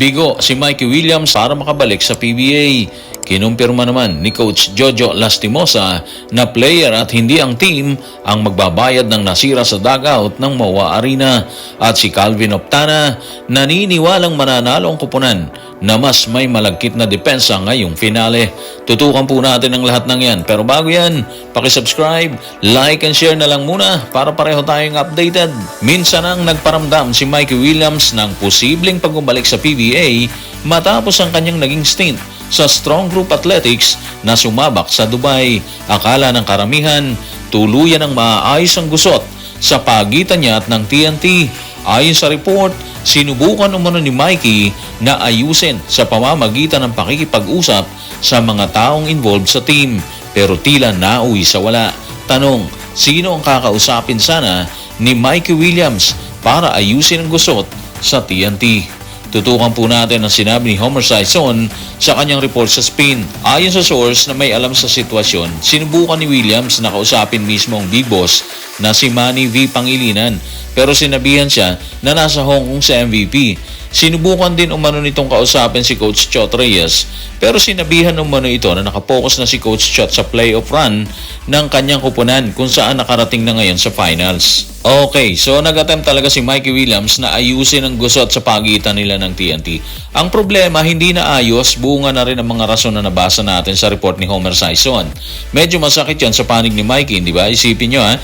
Bigo si Mikey Williams para makabalik sa PBA. Kinumpirma naman ni Coach Jojo Lastimosa na player at hindi ang team ang magbabayad ng nasira sa dugout ng MOA Arena. At si Calvin Optana naniniwalang mananalo ang kupunan na mas may malagkit na depensa ngayong finale. Tutukan po natin ang lahat ng yan. Pero bago yan, pakisubscribe, like and share na lang muna para pareho tayong updated. Minsan ang nagparamdam si Mikey Williams ng posibleng pagbabalik sa PBA matapos ang kanyang naging stint sa Strong Group Athletics na sumabak sa Dubai. Akala ng karamihan, tuluyan ang maayos ang gusot sa pagitan niya at ng TNT. Ayon sa report, sinubukan umano ni Mikey na ayusin sa pamamagitan ng pakikipag-usap sa mga taong involved sa team pero tila nauwi sa wala. Tanong, sino ang kakausapin sana ni Mikey Williams para ayusin ang gusot sa TNT? Tutukan po natin ang sinabi ni Homer Sison sa kanyang report sa Spain. Ayon sa source na may alam sa sitwasyon, sinubukan ni Williams na kausapin mismo ang big boss na si Manny V. Pangilinan pero sinabihan siya na nasa Hong Kong sa MVP. Sinubukan din umano nitong kausapin si Coach Chot Reyes pero sinabihan umano ito na nakapokus na si Coach Chot sa playoff run ng kanyang kupunan kung saan nakarating na ngayon sa finals. Okay, so nag-attempt talaga si Mikey Williams na ayusin ang gusot sa pagitan nila ng TNT. Ang problema, hindi na ayos, bunga na rin ang mga rason na nabasa natin sa report ni Homer Sison. Medyo masakit yan sa panig ni Mikey, di ba? Isipin nyo ha,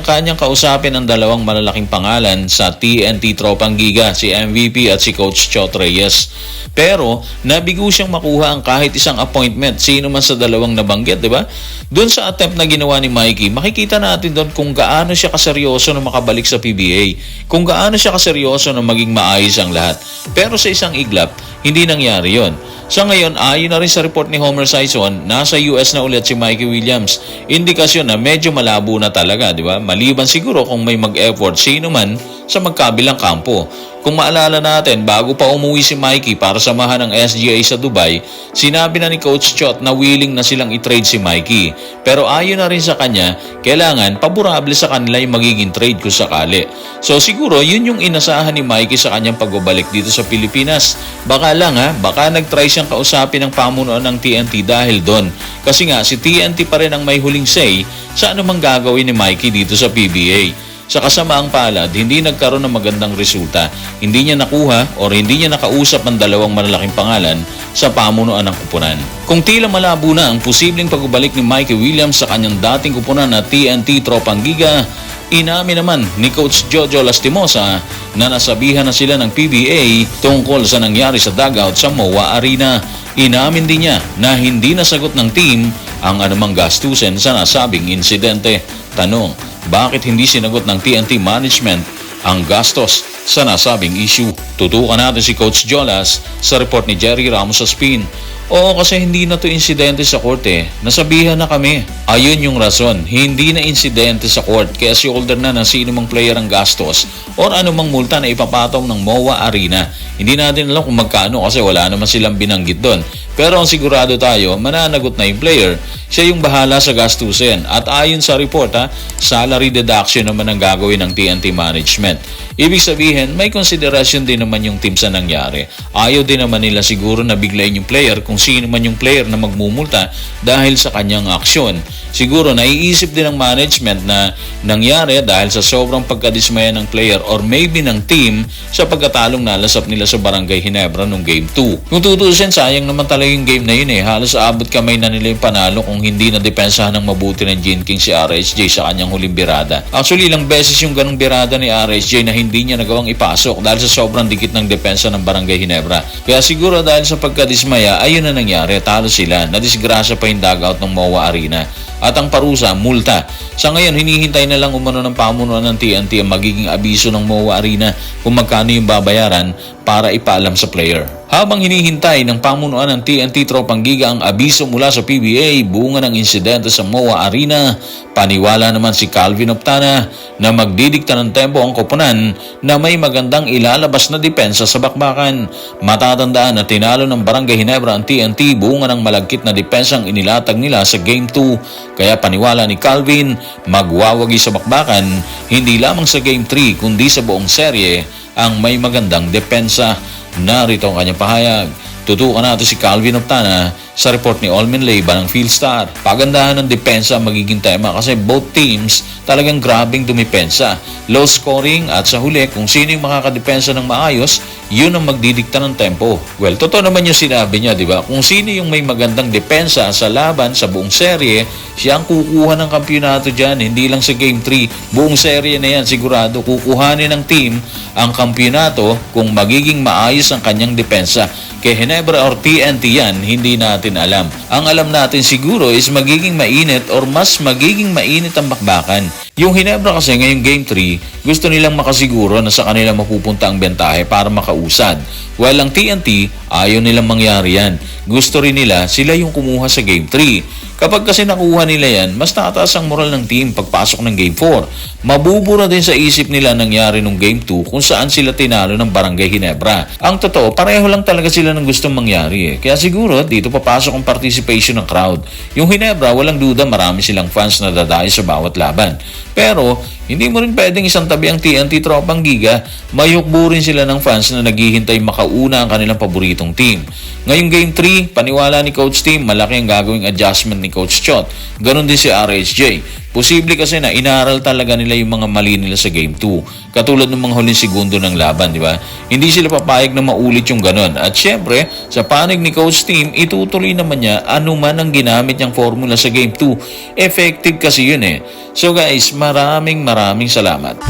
niyang kausapin ang dalawang malalaking pangalan sa TNT Tropang Giga, si MVP at si Coach Chot Reyes. Pero, nabigo siyang makuha ang kahit isang appointment, sino man sa dalawang nabanggit, di ba? Doon sa attempt na ginawa ni Mikey, makikita natin doon kung gaano siya kaseryoso na makabalik sa PBA, kung gaano siya kaseryoso na maging maayos ang lahat. Pero sa isang iglap, hindi nangyari yon. Sa ngayon, ayon na rin sa report ni Homer Sison, nasa US na ulit si Mikey Williams. Indikasyon na medyo malabo na talaga, di ba? Maliban siguro kung may mag-effort sino man sa magkabilang kampo. Kung maalala natin, bago pa umuwi si Mikey para samahan ng SGA sa Dubai, sinabi na ni Coach Chot na willing na silang i-trade si Mikey. Pero ayon na rin sa kanya, kailangan paborable sa kanila yung magiging trade kung sakali. So siguro yun yung inasahan ni Mikey sa kanyang pagbabalik dito sa Pilipinas. Baka lang ha, baka nag-try siyang kausapin ng pamunuan ng TNT dahil doon. Kasi nga si TNT pa rin ang may huling say sa anumang gagawin ni Mikey dito sa PBA. Sa kasamaang palad, hindi nagkaroon ng magandang resulta. Hindi niya nakuha o hindi niya nakausap ang dalawang malalaking pangalan sa pamunuan ng kupunan. Kung tila malabo na ang posibleng pagbabalik ni Mikey Williams sa kanyang dating kupunan na TNT Tropang Giga, inamin naman ni Coach Jojo Lastimosa na nasabihan na sila ng PBA tungkol sa nangyari sa dugout sa MOA Arena. Inamin din niya na hindi nasagot ng team ang anumang gastusin sa nasabing insidente. Tanong, bakit hindi sinagot ng TNT management ang gastos sa nasabing issue? Tutukan natin si Coach Jolas sa report ni Jerry Ramos sa Spin. Oo kasi hindi na to insidente sa korte. Nasabihan na kami. Ayun yung rason. Hindi na insidente sa court kaya si older na ng sino mang player ang gastos or anumang multa na ipapatong ng MOA Arena. Hindi natin alam kung magkano kasi wala naman silang binanggit doon. Pero ang sigurado tayo, mananagot na yung player, siya yung bahala sa gastusin. At ayon sa report, ha, salary deduction naman ang gagawin ng TNT management. Ibig sabihin, may konsiderasyon din naman yung team sa nangyari. Ayaw din naman nila siguro na biglayin yung player kung sino man yung player na magmumulta dahil sa kanyang aksyon. Siguro naiisip din ng management na nangyari dahil sa sobrang pagkadismaya ng player or maybe ng team sa pagkatalong nalasap nila sa Barangay Hinebra nung Game 2. Kung tutusin, sayang naman talaga yung game na yun eh. Halos aabot kamay na nila yung panalo kung hindi na depensahan ng mabuti ng Gene King si RSJ sa kanyang huling birada. Actually, ilang beses yung ganong birada ni RSJ na hindi niya nagawang ipasok dahil sa sobrang dikit ng depensa ng Barangay Hinebra. Kaya siguro dahil sa pagkadismaya, ayun na nangyari. Talo sila. Nadisgrasya pa yung dugout ng MOA Arena. At ang parusa, multa. Sa ngayon, hinihintay na lang umano ng pamunuan ng TNT ang magiging abiso ng MOA Arena kung magkano yung babayaran para ipaalam sa player. Habang hinihintay ng pamunuan ng TNT Tropang Giga ang abiso mula sa PBA bunga ng insidente sa MOA Arena, paniwala naman si Calvin Optana na magdidikta ng tempo ang koponan na may magandang ilalabas na depensa sa bakbakan. Matatandaan na tinalo ng Barangay Hinebra ang TNT bunga ng malagkit na depensang inilatag nila sa Game 2. Kaya paniwala ni Calvin, magwawagi sa bakbakan hindi lamang sa Game 3 kundi sa buong serye ang may magandang depensa. Narito ang kanyang pahayag. Tutukan natin si Calvin Optana sa report ni Olmin Leyba ng Philstar. Pagandahan ng depensa ang magiging tema kasi both teams talagang grabing dumipensa. Low scoring at sa huli kung sino yung makakadepensa ng maayos, yun ang magdidikta ng tempo. Well, totoo naman yung sinabi niya, di ba? Kung sino yung may magandang depensa sa laban sa buong serye, siya ang kukuha ng kampyonato dyan, hindi lang sa Game 3. Buong serye na yan, sigurado kukuhanin ng team ang kampyonato kung magiging maayos ang kanyang depensa. Kay Hinebra or TNT yan, hindi natin alam. Ang alam natin siguro is magiging mainit or mas magiging mainit ang bakbakan. Yung Hinebra kasi ngayong Game 3, gusto nilang makasiguro na sa kanila mapupunta ang bentahe para makausad. While ang TNT, ayaw nilang mangyari yan. Gusto rin nila sila yung kumuha sa Game 3. Kapag kasi nakuha nila yan, mas tataas ang moral ng team pagpasok ng Game 4. Mabubura din sa isip nila nangyari nung Game 2 kung saan sila tinalo ng Barangay Hinebra. Ang totoo, pareho lang talaga sila ng gustong mangyari eh. Kaya siguro dito papasok ang participation ng crowd. Yung Hinebra, walang duda marami silang fans na dadayo sa bawat laban. Pero, hindi mo rin pwedeng isang tabi ang TNT Tropang Giga, mayukbo rin sila ng fans na naghihintay makauna ang kanilang paboritong team. Ngayong Game 3, paniwala ni Coach Team, malaki ang gagawing adjustment ni Coach Chot. Ganon din si RHJ. Posible kasi na inaral talaga nila yung mga mali nila sa Game 2. Katulad ng mga huling segundo ng laban, di ba? Hindi sila papayag na maulit yung ganon. At syempre, sa panig ni Coach Team, itutuloy naman niya anuman ang ginamit niyang formula sa Game 2. Effective kasi yun eh. So guys, maraming maraming salamat.